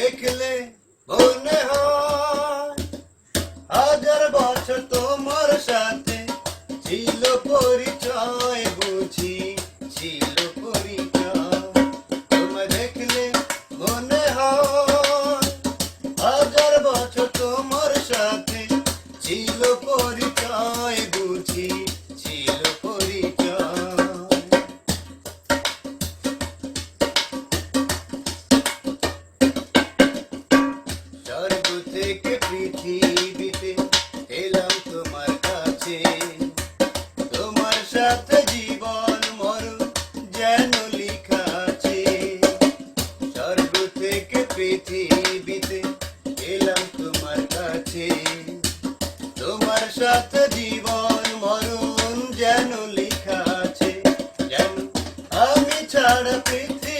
দেখলে মনে হাজার বছর তোমার সাথে ছিল পরিচয় বুঝি ছিল পরিচয় তোমায় দেখলে মনে হাজার বছর তোমার সাথে ছিল পৃথিবীতে এলাম তোমার কাছে। তোমার সাথে জীবন যেন লেখা আছে। থেকে পৃথিবীতে এলাম তোমার কাছে। তোমার সাথে জীবন মরণ যেন লেখা আছে। যেন আমি ছাড়া পৃথিবীতে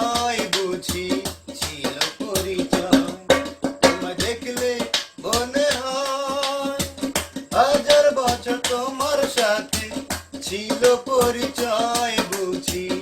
সাথে ছিল পরিচয় বুঝি।